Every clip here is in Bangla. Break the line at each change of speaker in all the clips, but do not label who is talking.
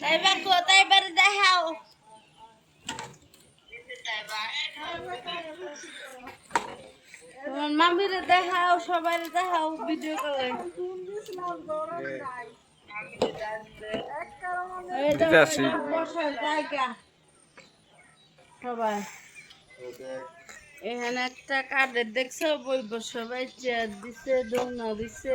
তাইবার কো তাইবার দেখাও তোমার মামিরে দেখাও সবাই দেখাও ভিডিও সবাই এখানে একটা কার্ডের দেখছ বই সবাই চেয়ার দিছে দোলনা দিছে।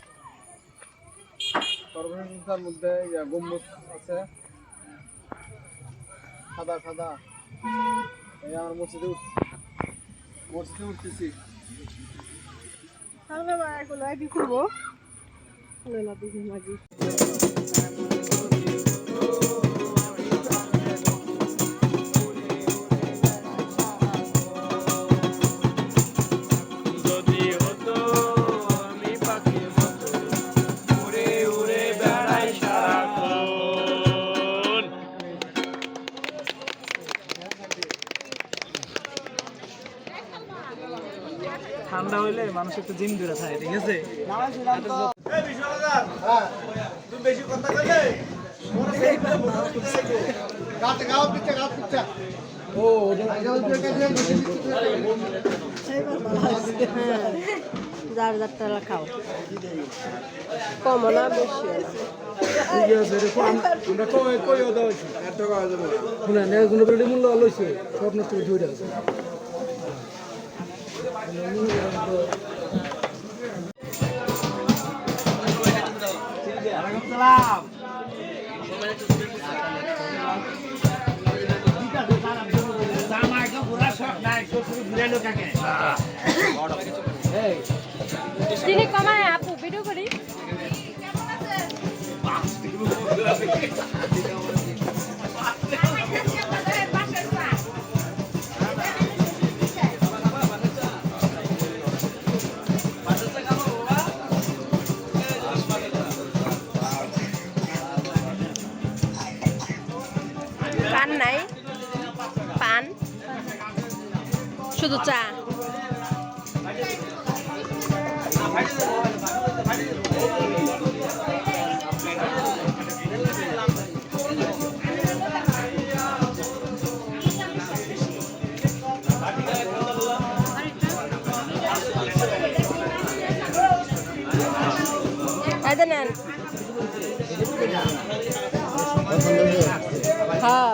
সর্বশেষতার মধ্যে গম্বুজ আছে। সাদা সাদা। এই আমার মসজিদে উঠ মসজিদে উঠতেছি।
যদি
ঠান্ডা হইলে মানুষ একটু জিম দূরে থাকে ঠিক আছে?
যার যারটা খাও। কম না বেশি
ঠিক আছে আমরা কই কই দাও এত টাকা দেবো শুনে নে মূল্য লইছে সব নষ্ট করে ধরে আছে
তিনি কমায় আপু ভিডিও করি। পান নাই। পান। শুধু চা। হ্যাঁ